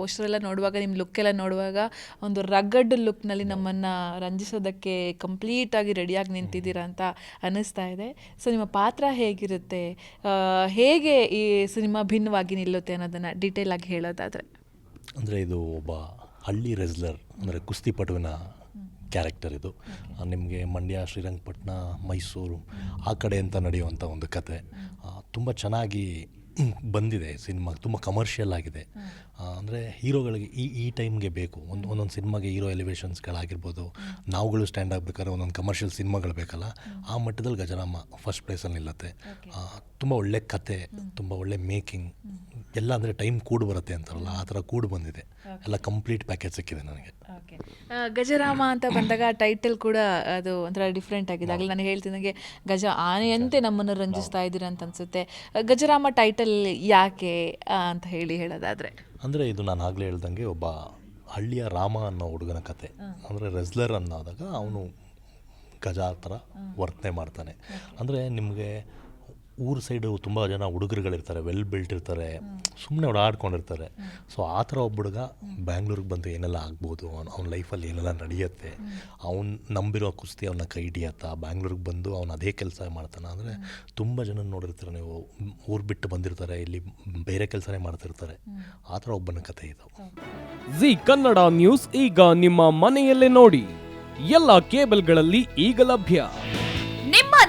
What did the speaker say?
Poster ಎಲ್ಲ ನೋಡುವಾಗ ನಿಮ್ಮ ಲುಕ್ ಎಲ್ಲ ನೋಡುವಾಗ ಒಂದು ರಗಡ್ ಲುಕ್ನಲ್ಲಿ ನಮ್ಮನ್ನು ರಂಜಿಸೋದಕ್ಕೆ ಕಂಪ್ಲೀಟ್ ಆಗಿ ರೆಡಿಯಾಗಿ ನಿಂತಿದ್ದೀರಾ ಅಂತ ಅನ್ನಿಸ್ತಾ ಇದೆ. ಸೊ ನಿಮ್ಮ ಪಾತ್ರ ಹೇಗಿರುತ್ತೆ? ಹೇಗೆ ಈ ಸಿನಿಮಾ ಭಿನ್ನವಾಗಿ ನಿಲ್ಲುತ್ತೆ ಅನ್ನೋದನ್ನು ಡೀಟೇಲ್ ಆಗಿ ಹೇಳೋದಾದರೆ. ಅಂದರೆ ಇದು ಒಬ್ಬ ಹಳ್ಳಿ ರೆಸ್ಲರ್ ಅಂದರೆ ಕುಸ್ತಿಪಟುವಿನ ಕ್ಯಾರೆಕ್ಟರ್ ಇದು. ನಿಮಗೆ ಮಂಡ್ಯ ಶ್ರೀರಂಗಪಟ್ಟಣ ಮೈಸೂರು ಆ ಕಡೆ ಅಂತ ನಡೆಯುವಂಥ ಒಂದು ಕತೆ. ತುಂಬ ಚೆನ್ನಾಗಿ ಬಂದಿದೆ ಸಿನಿಮಾ ತುಂಬ ಕಮರ್ಷಿಯಲ್ ಆಗಿದೆ. ಅಂದರೆ ಹೀರೋಗಳಿಗೆ ಈ ಈ ಟೈಮ್ಗೆ ಬೇಕು. ಒಂದು ಒಂದೊಂದು ಸಿನಿಮಾಗೆ ಹೀರೋ ಎಲಿವೇಶನ್ಸ್ಗಳಾಗಿರ್ಬೋದು ನಾವುಗಳು ಸ್ಟ್ಯಾಂಡ್ ಆಗಬೇಕಾದ್ರೆ ಒಂದೊಂದು ಕಮರ್ಷಿಯಲ್ ಸಿನಿಮಾಗಳು ಬೇಕಲ್ಲ ಆ ಮಟ್ಟದಲ್ಲಿ ಗಜರಾಮ ಫಸ್ಟ್ ಪ್ಲೇಸಲ್ಲಿ ನಿಲ್ಲತ್ತೆ. ತುಂಬ ಒಳ್ಳೆ ಕತೆ ತುಂಬ ಒಳ್ಳೆ ಮೇಕಿಂಗ್ ಎಲ್ಲ ಅಂದರೆ ಟೈಮ್ ಕೂಡು ಬರುತ್ತೆ ಅಂತಾರಲ್ಲ ಆ ಥರ ಕೂಡ ಬಂದಿದೆ. ಎಲ್ಲ ಕಂಪ್ಲೀಟ್ ಪ್ಯಾಕೇಜ್ ಸಿಕ್ಕಿದೆ ನನಗೆ. ಗಜರಾಮ ಅಂತ ಬಂದಾಗ ಟೈಟಲ್ ಕೂಡ ಅದು ಒಂಥರ ಡಿಫ್ರೆಂಟ್ ಆಗಿದೆ. ಆಗಲಿ ನಾನು ಹೇಳ್ತಿದ್ದಂಗೆ ಗಜ ಆನೆಯಂತೆ ನಮ್ಮನ್ನು ರಂಜಿಸ್ತಾ ಇದ್ದೀರಾ ಅಂತ ಅನ್ಸುತ್ತೆ. ಗಜರಾಮ ಟೈಟಲ್ ಯಾಕೆ ಅಂತ ಹೇಳಿ ಹೇಳೋದಾದರೆ. ಅಂದರೆ ಇದು ನಾನು ಆಗಲೇ ಹೇಳ್ದಂಗೆ ಒಬ್ಬ ಹಳ್ಳಿಯ ರಾಮ ಅನ್ನೋ ಹುಡುಗನ ಕತೆ. ಅಂದರೆ ರೆಸ್ಲರ್ ಅನ್ನೋದಾಗ ಅವನು ಗಜ ಥರ ವರ್ತನೆ ಮಾಡ್ತಾನೆ. ಅಂದರೆ ನಿಮಗೆ ಊರ ಸೈಡು ತುಂಬ ಜನ ಹುಡುಗರುಗಳಿರ್ತಾರೆ ವೆಲ್ ಬಿಲ್ಟ್ ಇರ್ತಾರೆ ಸುಮ್ಮನೆ ಓಡಾಡ್ಕೊಂಡಿರ್ತಾರೆ ಸೊ ಆ ಥರ ಒಬ್ಬ ಹುಡುಗ ಬ್ಯಾಂಗ್ಳೂರಿಗೆ ಬಂದು ಏನೆಲ್ಲ ಆಗ್ಬೋದು, ಅವ್ನು, ಅವ್ನ ಲೈಫಲ್ಲಿ ಏನೆಲ್ಲ ನಡೆಯುತ್ತೆ, ಅವ್ನು ನಂಬಿರೋ ಕುಸ್ತಿ ಅವನ ಕೈ ಹಿಡಿಯತ್ತಾ, ಬ್ಯಾಂಗ್ಳೂರಿಗೆ ಬಂದು ಅವ್ನು ಅದೇ ಕೆಲಸ ಮಾಡ್ತಾನೆ ಅಂದರೆ ತುಂಬ ಜನ ನೋಡಿರ್ತಾರೆ ನೀವು. ಊರು ಬಿಟ್ಟು ಬಂದಿರ್ತಾರೆ, ಇಲ್ಲಿ ಬೇರೆ ಕೆಲಸನೇ ಮಾಡ್ತಿರ್ತಾರೆ. ಆ ಥರ ಒಬ್ಬನ ಕತೆ ಇದು. ಜಿ ಕನ್ನಡ ನ್ಯೂಸ್ ಈಗ ನಿಮ್ಮ ಮನೆಯಲ್ಲೇ ನೋಡಿ. ಎಲ್ಲ ಕೇಬಲ್ಗಳಲ್ಲಿ ಈಗ ಲಭ್ಯ.